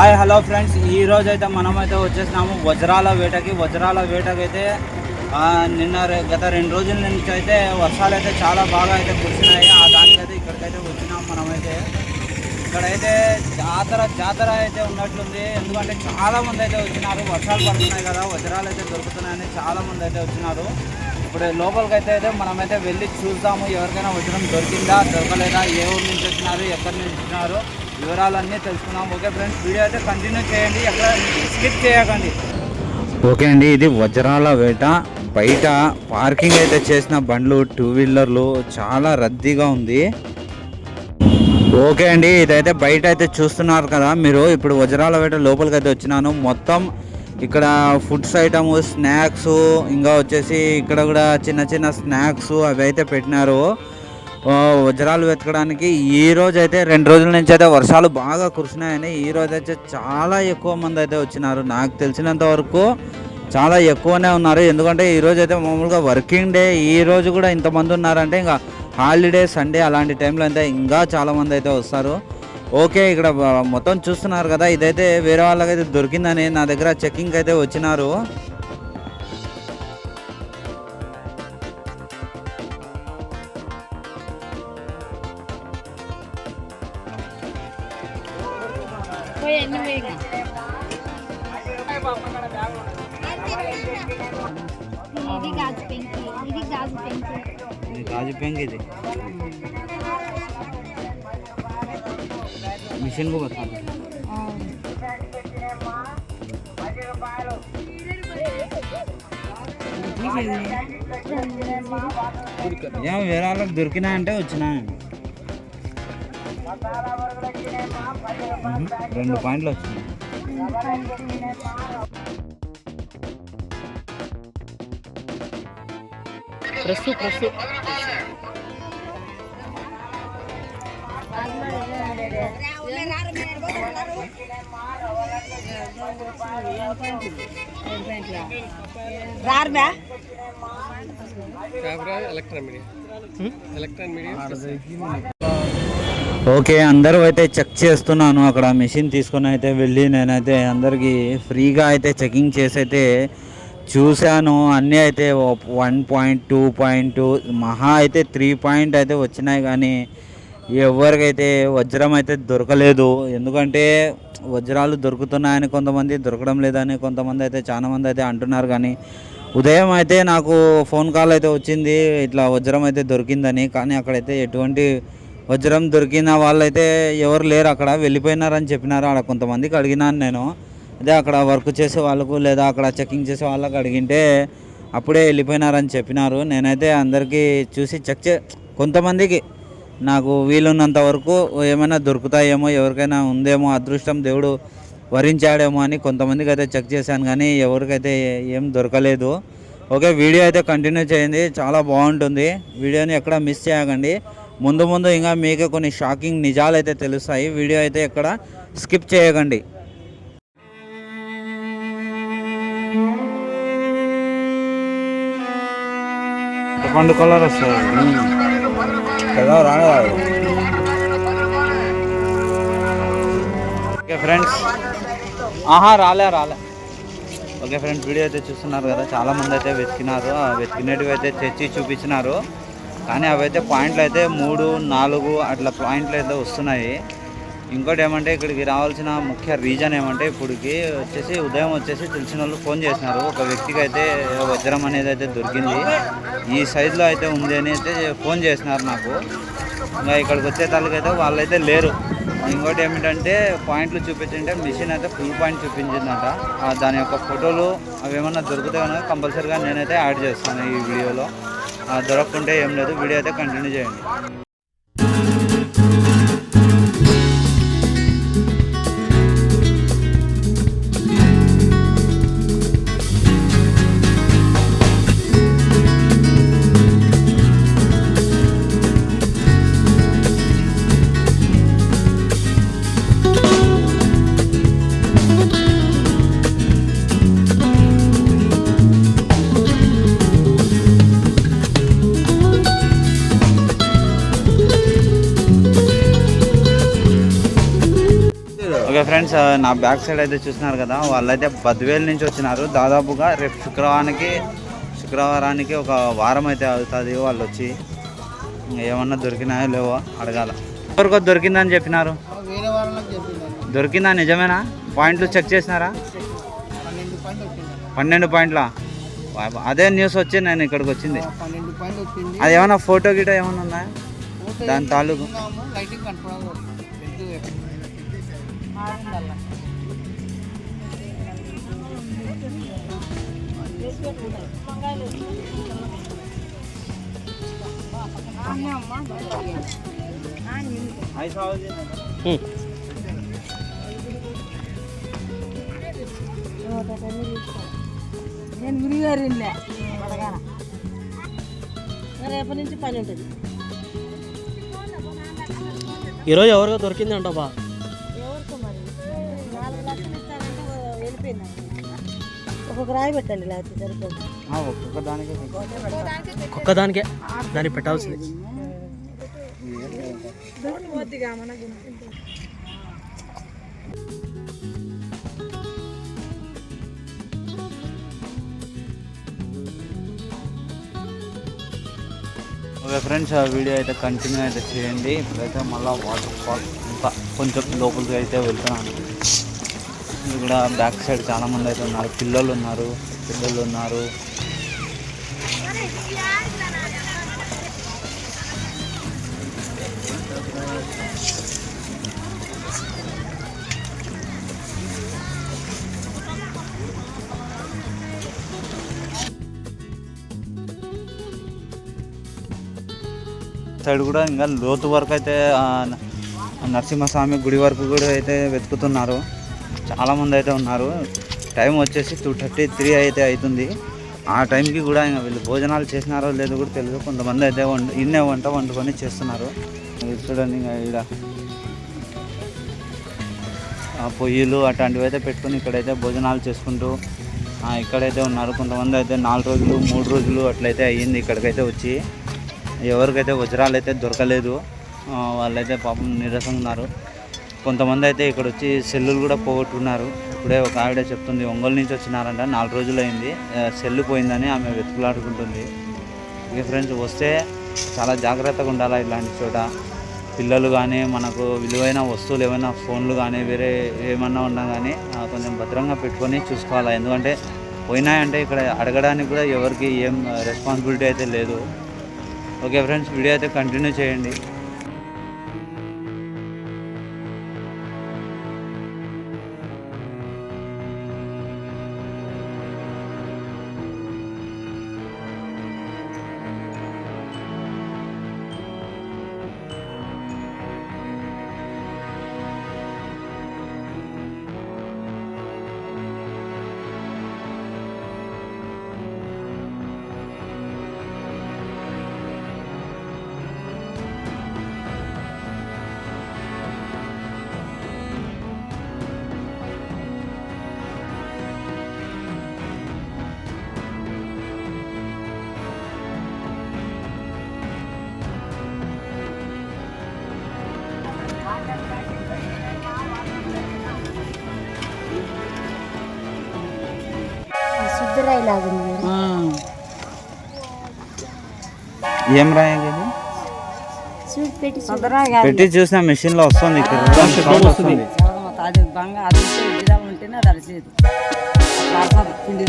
Hi hello friends. ఈ రోజు అయితే మనమైతే వచ్చేసినాము వజ్రాల వేటకి. వజ్రాల వేటకి అయితే నిన్న గత రెండు రోజుల నుంచి అయితే వర్షాలు అయితే చాలా బాగా అయితే కురిసినాయి. ఆ దానికైతే ఇక్కడికైతే వచ్చినాం మనమైతే. ఇక్కడైతే జాతర జాతర అయితే ఉన్నట్లుంది. ఎందుకంటే చాలా మంది అయితే వచ్చినారు. వర్షాలు పడుతున్నాయి కదా. వజ్రాలు అయితే దొరుకుతున్నాయని చాలా మంది అయితే వచ్చినారు. ఇప్పుడు లోపలికి అయితే అయితే మనమైతే వెళ్ళి చూద్దాము. ఎవరికైనా వజ్రం దొరికిందా దొరకలేదా ఏ ఊరు నుంచి వచ్చినారు ఎక్కడి నుంచి వచ్చినారు. వివరాలన్నీ తెలుసుకున్నాం ఓకే ఫ్రెండ్స్ వీడియో అయితే కంటిన్యూ చేయండి. ఎక్కడ స్కిప్ చేయకండి. ఓకే అండి ఇది వజ్రాల వేట. బయట పార్కింగ్ అయితే చేసిన బండ్లు టూ వీలర్లు చాలా రద్దీగా ఉంది. ఓకే అండి ఇదైతే బయట అయితే చూస్తున్నారు కదా మీరు. ఇప్పుడు వజ్రాల వేట లోపలికి అయితే వచ్చినాను. మొత్తం ఇక్కడ ఫుడ్స్ ఐటమ్ స్నాక్స్ ఇంకా వచ్చేసి ఇక్కడ కూడా చిన్న చిన్న స్నాక్స్ అవి అయితే పెట్టినారు. వజ్రాలు వెతకడానికి ఈ రోజు అయితే రెండు రోజుల నుంచి అయితే వర్షాలు బాగా కురిసినాయని ఈ రోజు అయితే చాలా ఎక్కువ మంది అయితే వచ్చినారు. నాకు తెలిసినంత వరకు చాలా ఎక్కువనే ఉన్నారు. ఎందుకంటే ఈ రోజు అయితే మామూలుగా వర్కింగ్ డే ఈ రోజు కూడా ఇంతమంది ఉన్నారంటే ఇంకా హాలిడే సండే అలాంటి టైంలో అయితే ఇంకా చాలామంది అయితే వస్తారు. ఓకే ఇక్కడ మొత్తం చూస్తున్నారు కదా ఇదైతే వేరే వాళ్ళకైతే దొరికిందని నా దగ్గర చెక్కింగ్ అయితే వచ్చినారు. ఇది గాజు పెంకి ఇది గాజు పెంకి ఇది గాజు పెంక్ ఇది మిషన్కు బతాను ఏం వేరే వాళ్ళకి దొరికినా అంటే వచ్చినా మ్మ్. రెండు పాయింట్లు వచ్చినాయి press press. రారుబా electron media. Electron media okay అందరూ అయితే చెక్ చేస్తున్నాను. అక్కడ మెషిన్ తీసుకొని అయితే వెళ్ళి నేనైతే అందరికీ ఫ్రీగా అయితే చెకింగ్ చేసి అయితే చూశాను అన్నీ అయితే one point two point two మహా అయితే త్రీ పాయింట్ అయితే వచ్చినాయి కానీ ఎవరికైతే వజ్రం అయితే దొరకలేదు. ఎందుకంటే వజ్రాలు దొరుకుతున్నాయని కొంతమంది దొరకడం లేదని కొంతమంది అయితే చాలామంది అయితే అంటున్నారు కానీ ఉదయం అయితే నాకు ఫోన్ కాల్ అయితే వచ్చింది ఇట్లా వజ్రం అయితే దొరికిందని. కానీ అక్కడైతే ఎటువంటి వజ్రం దొరికిన వాళ్ళైతే ఎవరు లేరు అక్కడ వెళ్ళిపోయినారని చెప్పినారు. అక్కడ కొంతమందికి అడిగినాను నేను. అదే అక్కడ వర్క్ చేసే వాళ్ళకు లేదా అక్కడ చెకింగ్ చేసే వాళ్ళకి అడిగింటే అప్పుడే వెళ్ళిపోయినారని చెప్పినారు. నేనైతే అందరికీ చూసి చెక్ చే కొంతమందికి నాకు వీలున్నంత వరకు ఏమైనా దొరుకుతాయేమో ఎవరికైనా ఉందేమో అదృష్టం దేవుడు వరించాడేమో అని కొంతమందికి అయితే చెక్ చేశాను కానీ ఎవరికైతే ఏం దొరకలేదు. ఓకే వీడియో అయితే కంటిన్యూ చేయండి చాలా బాగుంటుంది. వీడియోని ఎక్కడ మిస్ చేయకండి. ముందు ముందు ఇంకా మీకే కొన్ని షాకింగ్ నిజాలు అయితే తెలుస్తాయి. వీడియో అయితే ఎక్కడ స్కిప్ చేయకండి. పండు కలర్ వస్తుంది. కదా రాదు. Okay friends. ఆహా రాలే రాలే. ఓకే ఫ్రెండ్స్ వీడియో అయితే చూస్తున్నారు కదా చాలా మంది అయితే వెతికినారు. ఆ వెతికినవి అయితే తెచ్చి చూపించినారు. కానీ అవైతే పాయింట్లు అయితే మూడు నాలుగు అట్లా పాయింట్లు అయితే వస్తున్నాయి. ఇంకోటి ఏమంటే ఇక్కడికి రావాల్సిన ముఖ్య రీజన్ ఏమంటే ఇప్పటికి వచ్చేసి ఉదయం వచ్చేసి తెలిసిన వాళ్ళు ఫోన్ చేసినారు. ఒక వ్యక్తికి అయితే వజ్రం అనేది అయితే దొరికింది. ఈ సైజులో అయితే ఉంది అని అయితే ఫోన్ చేసినారు నాకు. ఇంకా ఇక్కడికి వచ్చే అయితే వాళ్ళైతే లేరు. ఇంకోటి ఏమిటంటే పాయింట్లు చూపించింటే మిషన్ అయితే ఫుల్ పాయింట్ చూపించిందంట. దాని యొక్క ఫోటోలు అవి ఏమన్నా దొరుకుతాయో కనుక కంపల్సరీగా నేనైతే యాడ్ చేస్తాను ఈ వీడియోలో. దొరకకుంటే ఏం లేదు. వీడియో అయితే కంటిన్యూ చేయండి. ఫ్రెండ్స్ నా బ్యాక్ సైడ్ అయితే చూస్తున్నారు కదా వాళ్ళైతే బద్వేల్ నుంచి వచ్చినారు. దాదాపుగా రేపు శుక్రవారానికి శుక్రవారానికి ఒక వారం అయితే అవుతుంది వాళ్ళు వచ్చి ఏమన్నా దొరికినాయో లేవో అడగాల. ఎవరికో దొరికిందని చెప్పినారు? దొరికిందా నిజమేనా? పాయింట్లు చెక్ చేసినారా? పన్నెండు పాయింట్లా? అదే న్యూస్ వచ్చి నేను ఇక్కడికి వచ్చింది. అది ఏమైనా ఫోటో గిటో ఏమైనా ఉన్నాయా దాని తాలూకు. లైటింగ్ నేను గురిగారు ఇల్లే రేపటి నుంచి పని ఉంటుంది ఈరోజు ఎవరిగా దొరికింది బా. ఒక్కొక్క రాయి పెట్టండి లేకపోతే ఒక్కొక్క దానికి ఒక్క దానికే దాన్ని పెట్టాల్సింది. ఓకే ఫ్రెండ్స్ ఆ వీడియో అయితే కంటిన్యూ అయితే చేయండి. ఇప్పుడైతే మళ్ళీ వాటర్ ఫాల్ ఇంకా కొంచెం లోపలికి అయితే వెళ్తున్నాను. ఇది కూడా బ్యాక్ సైడ్ చాలా మంది అయితే ఉన్నారు. పిల్లలు ఉన్నారు. పిల్లలు ఉన్నారు. సైడ్ కూడా ఇంకా లోతు వరకు అయితే నరసింహస్వామి గుడి వరకు కూడా అయితే వెతుకుతున్నారు. చాలామంది అయితే ఉన్నారు. టైం వచ్చేసి టూ థర్టీ త్రీ అయితే అవుతుంది ఆ టైంకి కూడా ఇంకా వీళ్ళు భోజనాలు చేసినారో లేదో కూడా తెలియదు. కొంతమంది అయితే వంట ఇన్నే వంట వండుకొని చేస్తున్నారు. చూడండి ఇంకా ఈడ పొయ్యిలు అట్లాంటివి అయితే పెట్టుకొని ఇక్కడైతే భోజనాలు చేసుకుంటూ ఇక్కడైతే ఉన్నారు. కొంతమంది అయితే నాలుగు రోజులు మూడు రోజులు అట్లయితే అయ్యింది ఇక్కడికైతే వచ్చి. ఎవరికైతే వజ్రాలు అయితే దొరకలేదు వాళ్ళైతే పాపం నీరసంగా ఉన్నారు. కొంతమంది అయితే ఇక్కడ వచ్చి సెల్లులు కూడా పోగొట్టుకున్నారు ఇప్పుడే ఒక ఆవిడ చెప్తుంది ఒంగోలు నుంచి వచ్చినారంట నాలుగు రోజులు అయింది. సెల్లు పోయిందని ఆమె వెతుకులాడుకుంటుంది. ఇక ఫ్రెండ్స్ వస్తే చాలా జాగ్రత్తగా ఉండాలి ఇలాంటి చోట? పిల్లలు కానీ మనకు విలువైన వస్తువులు ఏమైనా ఫోన్లు కానీ వేరే ఏమన్నా ఉన్నా కానీ కొంచెం భద్రంగా పెట్టుకొని చూసుకోవాలి? ఎందుకంటే పోయినాయంటే ఇక్కడ అడగడానికి కూడా ఎవరికి ఏం రెస్పాన్సిబిలిటీ అయితే లేదు. ఓకే ఫ్రెండ్స్ వీడియో అయితే కంటిన్యూ చేయండి. ఏం రాయగలి పెట్టి చూసిన మెషిన్లో వస్తుంది ఇక్కడ. సౌండ్ వస్తుంది. అది బంగా అది ఇదిగా ఉంటేనే అది పిండి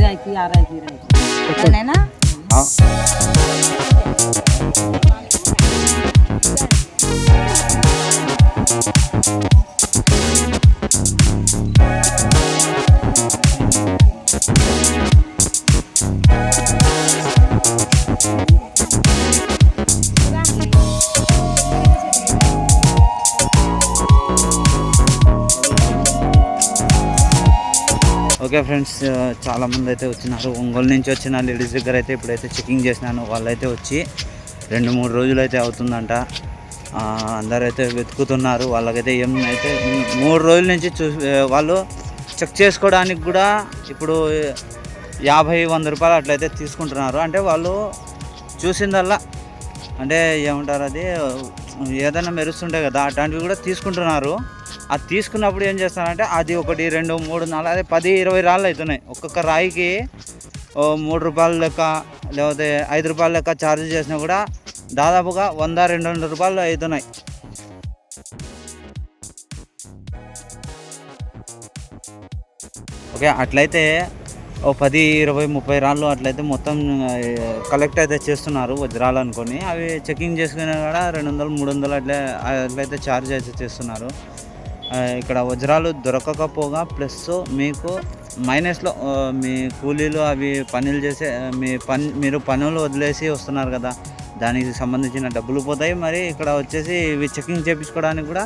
ఓకే ఫ్రెండ్స్ చాలామంది అయితే వచ్చినారు. ఒంగోలు నుంచి వచ్చిన లేడీస్ దగ్గర అయితే ఇప్పుడైతే చెకింగ్ చేసినాను. వాళ్ళైతే వచ్చి రెండు మూడు రోజులు అయితే అవుతుందంట అందరైతే అందరూ అయితే వెతుకుతున్నారు. వాళ్ళకైతే ఏం అయితే మూడు రోజుల నుంచి చూ వాళ్ళు చెక్ చేసుకోవడానికి కూడా ఇప్పుడు యాభై వంద రూపాయలు అట్లయితే తీసుకుంటున్నారు. అంటే వాళ్ళు చూసిందల్లా. అంటే ఏమంటారు అది? ఏదైనా మెరుస్తుంటాయి కదా అట్లాంటివి కూడా తీసుకుంటున్నారు. అది తీసుకున్నప్పుడు ఏం చేస్తానంటే అది ఒకటి రెండు మూడు నాలుగు అదే పది ఇరవై రాళ్ళు అవుతున్నాయి. ఒక్కొక్క రాయికి ఓ మూడు రూపాయల లెక్క లేకపోతే ఐదు రూపాయల లెక్క ఛార్జ్ చేసినా కూడా దాదాపుగా వంద రెండు వందల రూపాయలు అవుతున్నాయి. ఓకే అట్లయితే ఓ పది ఇరవై ముప్పై రాళ్ళు అట్లయితే మొత్తం కలెక్ట్ అయితే చేస్తున్నారు వజ్రాలు అనుకొని. అవి చెకింగ్ చేసుకునే కూడా రెండు వందలు మూడు వందలు అట్లే అట్లయితే ఛార్జ్ అయితే చేస్తున్నారు. ఇక్కడ వజ్రాలు దొరకకపోగా ప్లస్ మీకు మైనస్లో మీ కూలీలు అవి పనులు చేసే మీ పని మీరు పనులు వదిలేసి వస్తున్నారు కదా దానికి సంబంధించిన డబ్బులు పోతాయి. మరి ఇక్కడ వచ్చేసి ఇవి చెకింగ్ చేయించుకోవడానికి కూడా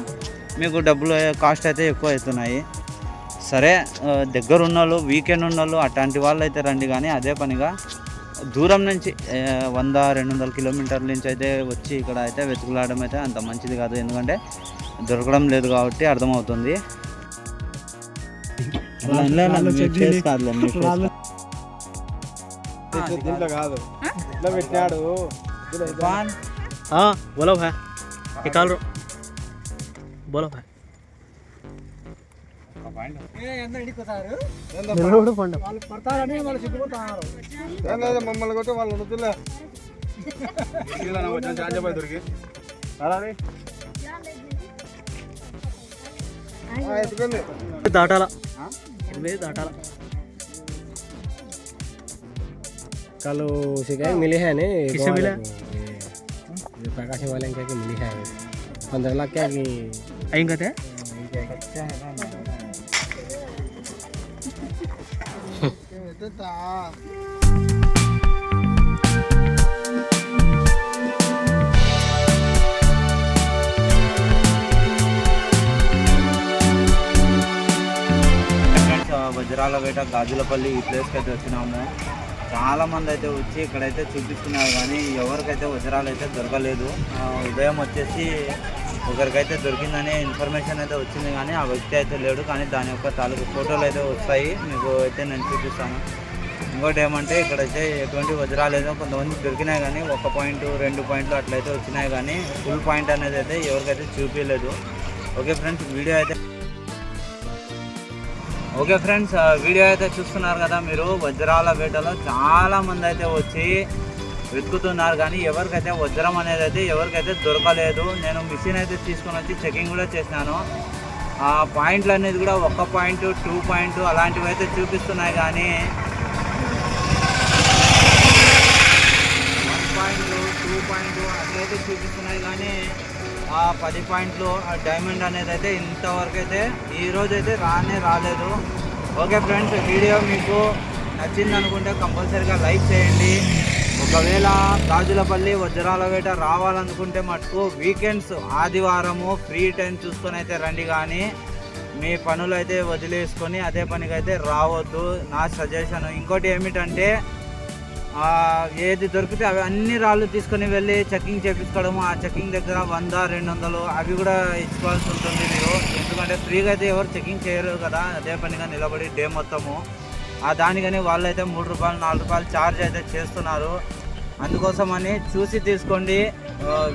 మీకు డబ్బులు కాస్ట్ అయితే ఎక్కువ అవుతున్నాయి. సరే దగ్గర దగ్గర ఉన్నోళ్ళు వీకెండ్ ఉన్నోళ్ళు అట్లాంటి వాళ్ళు అయితే రండి. కానీ అదే పనిగా దూరం నుంచి వంద రెండు వందల కిలోమీటర్ల నుంచి అయితే వచ్చి ఇక్కడ అయితే వెతుకులాడడం అయితే అంత మంచిది కాదు. ఎందుకంటే దొరకడం లేదు కాబట్టి అర్థమవుతుంది. బోలో భాయ్ నికాల్ రో బోలో భాయ్ మమ్మల్ని కొట్టి వాళ్ళు దొరికి. దాటాలా ఎనిమిది దాటాలా कल शिकायत मिली है नहीं किससे मिला? ये प्रकाश वाले क्या कि मिली है पंद्रह लाख क्या कि అయ్యి కదే ఎత్తుతా ఫ్రెండ్స్ వజ్రాల గాజులపల్లి ఈ ప్లేస్కి అయితే వచ్చినాము. చాలా మంది అయితే వచ్చి ఇక్కడైతే చూపిస్తున్నారు కానీ ఎవరికైతే వజ్రాలు అయితే దొరకలేదు. ఆ, ఉదయం వచ్చేసి ఒకరికైతే దొరికిందనే ఇన్ఫర్మేషన్ అయితే వచ్చింది కానీ ఆ వ్యక్తి అయితే లేడు కానీ దాని యొక్క తాలూకు ఫోటోలు అయితే వస్తాయి. మీకు అయితే నేను చూపిస్తాను. ఇంకోటి ఏమంటే ఇక్కడైతే ఎటువంటి వజ్రాలు ఏదో కొంతమంది దొరికినాయి కానీ ఒక పాయింట్ రెండు పాయింట్లు అట్లయితే వచ్చినాయి కానీ ఫుల్ పాయింట్ అనేది అయితే ఎవరికైతే చూపించలేదు ఓకే ఫ్రెండ్స్ వీడియో అయితే ఓకే ఫ్రెండ్స్ వీడియో అయితే చూస్తున్నారు కదా మీరు. వజ్రాల వేటలో చాలామంది అయితే వచ్చి వెతుకుతున్నారు. కానీ ఎవరికైతే వజ్రం అనేది అయితే ఎవరికైతే దొరకలేదు నేను మిషన్ అయితే తీసుకొని వచ్చి చెకింగ్ కూడా చేసినాను. ఆ పాయింట్లు అనేది కూడా ఒక పాయింట్ టూ పాయింట్ అలాంటివి అయితే చూపిస్తున్నాయి కానీ వన్ పాయింట్ టూ పాయింట్ అట్లయితే చూపిస్తున్నాయి కానీ ఆ పది పాయింట్లు ఆ డైమండ్ అనేది అయితే ఇంతవరకు అయితే ఈరోజు అయితే రానే రాలేదు. ఓకే ఫ్రెండ్స్ వీడియో మీకు నచ్చింది అనుకుంటే కంపల్సరీగా లైక్ చేయండి. ఒకవేళ గాజులపల్లి వజ్రాల వేట రావాలనుకుంటే మటుకు వీకెండ్స్ ఆదివారము ఫ్రీ టైం చూసుకొని అయితే రండి కానీ మీ పనులు అయితే వదిలేసుకొని అదే పనికైతే రావద్దు. నా సజెషన్ ఇంకోటి ఏమిటంటే ఏది దొరికితే అవి అన్ని రాళ్ళు తీసుకొని వెళ్ళి చెకింగ్ చేపించుకోవడము ఆ చెకింగ్ దగ్గర వంద రెండు వందలు అవి కూడా ఇచ్చుకోవాల్సి ఉంటుంది మీరు. ఎందుకంటే ఫ్రీగా అయితే ఎవరు చెకింగ్ చేయరు కదా అదే పనిగా నిలబడి డే మొత్తము. ఆ దానికని వాళ్ళు అయితే మూడు రూపాయలు నాలుగు రూపాయలు ఛార్జ్ అయితే చేస్తున్నారు. అందుకోసమని చూసి తీసుకోండి.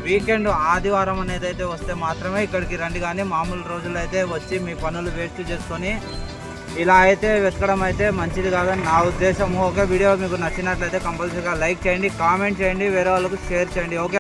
వీకెండ్ ఆదివారం అనేది అయితే వస్తే మాత్రమే ఇక్కడికి రండి. కానీ మామూలు రోజులు అయితే వచ్చి మీ పనులు వేస్ట్ చేసుకొని ఇలా అయితే వెతకడం అయితే మంచిది కాదని నా ఉద్దేశం ఓకే వీడియో మీకు నచ్చినట్లయితే కంపల్సరీగా లైక్ చేయండి కామెంట్ చేయండి వేరే వాళ్ళకు షేర్ చేయండి. ఓకే.